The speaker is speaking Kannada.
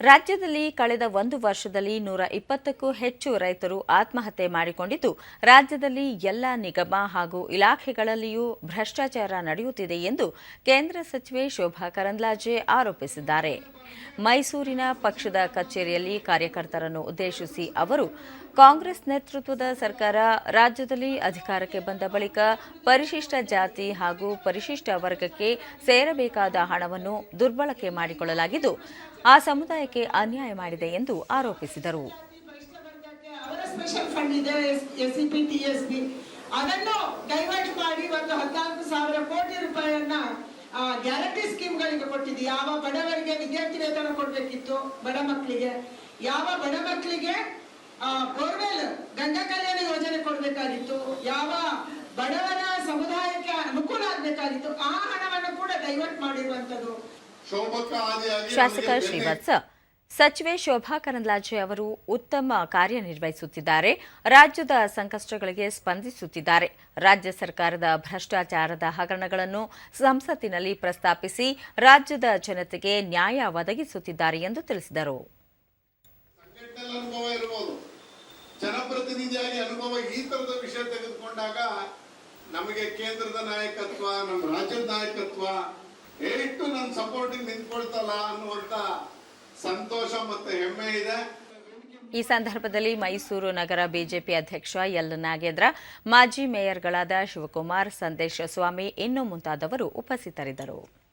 ರಾಜ್ಯದಲ್ಲಿ ಕಳೆದ ಒಂದು ವರ್ಷದಲ್ಲಿ ನೂರ ಇಪ್ಪತ್ತಕ್ಕೂ ಹೆಚ್ಚು ರೈತರು ಆತ್ಮಹತ್ಯೆ ಮಾಡಿಕೊಂಡಿದ್ದು, ರಾಜ್ಯದಲ್ಲಿ ಎಲ್ಲ ನಿಗಮ ಹಾಗೂ ಇಲಾಖೆಗಳಲ್ಲಿಯೂ ಭ್ರಷ್ಟಾಚಾರ ನಡೆಯುತ್ತಿದೆ ಎಂದು ಕೇಂದ್ರ ಸಚಿವೆ ಶೋಭಾ ಕರಂದ್ಲಾಜೆ ಆರೋಪಿಸಿದ್ದಾರೆ. ಮೈಸೂರಿನ ಪಕ್ಷದ ಕಚೇರಿಯಲ್ಲಿ ಕಾರ್ಯಕರ್ತರನ್ನು ಉದ್ದೇಶಿಸಿ ಅವರು, ಕಾಂಗ್ರೆಸ್ ನೇತೃತ್ವದ ಸರ್ಕಾರ ರಾಜ್ಯದಲ್ಲಿ ಅಧಿಕಾರಕ್ಕೆ ಬಂದ ಬಳಿಕ ಪರಿಶಿಷ್ಟ ಜಾತಿ ಹಾಗೂ ಪರಿಶಿಷ್ಟ ವರ್ಗಕ್ಕೆ ಸೇರಬೇಕಾದ ಹಣವನ್ನು ದುರ್ಬಳಕೆ ಮಾಡಿಕೊಳ್ಳಲಾಗಿದ್ದು, ಆ ಸಮುದಾಯಕ್ಕೆ ಅನ್ಯಾಯ ಮಾಡಿದೆ ಎಂದು ಆರೋಪಿಸಿದರು. ಬಿ ಅದನ್ನು ಡೈವರ್ಟ್ ಗ್ಯಾರಂಟಿ ಸ್ಕೀಮ್ಗಳಿಗೆ ಕೊಟ್ಟಿದ್ದು. ಯಾವ ಬಡವರಿಗೆ ವಿದ್ಯಾರ್ಥಿ ವೇತನ ಕೊಡಬೇಕಿತ್ತು ಬಡ ಮಕ್ಕಳಿಗೆ? ಯಾವ ಬಡ ಮಕ್ಕಳಿಗೆ ಬೋರ್ವೆಲ್ ಗಂಗಾ ಕಲ್ಯಾಣ ಯೋಜನೆ ಕೊಡಬೇಕಾಗಿತ್ತು? ಯಾವ ಬಡವರ ಸಮುದಾಯಕ್ಕೆ ಅನುಕೂಲ ಆಗಬೇಕಾಗಿತ್ತು? ಆ ಹಣವನ್ನು ಕೂಡ ಡೈವರ್ಟ್ ಮಾಡಿರುವಂತದ್ದು ಶೋಭಕ್ಕ ಆದಿಯಾಗಿ ಶಾಸಕ ಶ್ರೀವತ್ಸ. ಸಚಿವೆ ಶೋಭಾ ಕರಂದ್ಲಾಜೆ ಅವರು ಉತ್ತಮ ಕಾರ್ಯನಿರ್ವಹಿಸುತ್ತಿದ್ದಾರೆ. ರಾಜ್ಯದ ಸಂಕಷ್ಟಗಳಿಗೆ ಸ್ಪಂದಿಸುತ್ತಿದ್ದಾರೆ. ರಾಜ್ಯ ಸರ್ಕಾರದ ಭ್ರಷ್ಟಾಚಾರದ ಹಗರಣಗಳನ್ನು ಸಂಸತ್ತಿನಲ್ಲಿ ಪ್ರಸ್ತಾಪಿಸಿ ರಾಜ್ಯದ ಜನತೆಗೆ ನ್ಯಾಯ ಒದಗಿಸುತ್ತಿದ್ದಾರೆ ಎಂದು ತಿಳಿಸಿದರು. ಜನಪ್ರತಿನಿಧಿಯಾಗಿ ಅನುಭವ ಈ ತರದ ವಿಷಯ ತೆಗೆದುಕೊಂಡಾಗ ನಮಗೆ ಕೇಂದ್ರದ ನಾಯಕತ್ವ, ನಮ್ಮ ರಾಜ್ಯದ ನಾಯಕತ್ವ ಎಷ್ಟು ನನ್ನ ಸಪೋರ್ಟಿಗೆ ನಿಂತ್ಕೊಳ್ತಲ್ಲ ಅನ್ನುವಂತ ಮತ್ತೆ ಹೆಮ್ಮೆ ಇದೆ. ಈ ಸಂದರ್ಭದಲ್ಲಿ ಮೈಸೂರು ನಗರ ಬಿಜೆಪಿ ಅಧ್ಯಕ್ಷ ಎಲ್ ನಾಗೇಂದ್ರ, ಮಾಜಿ ಮೇಯರ್ಗಳಾದ ಶಿವಕುಮಾರ್, ಸಂದೇಶ ಸ್ವಾಮಿ ಇನ್ನು ಮುಂತಾದವರು ಉಪಸ್ಥಿತರಿದ್ದರು.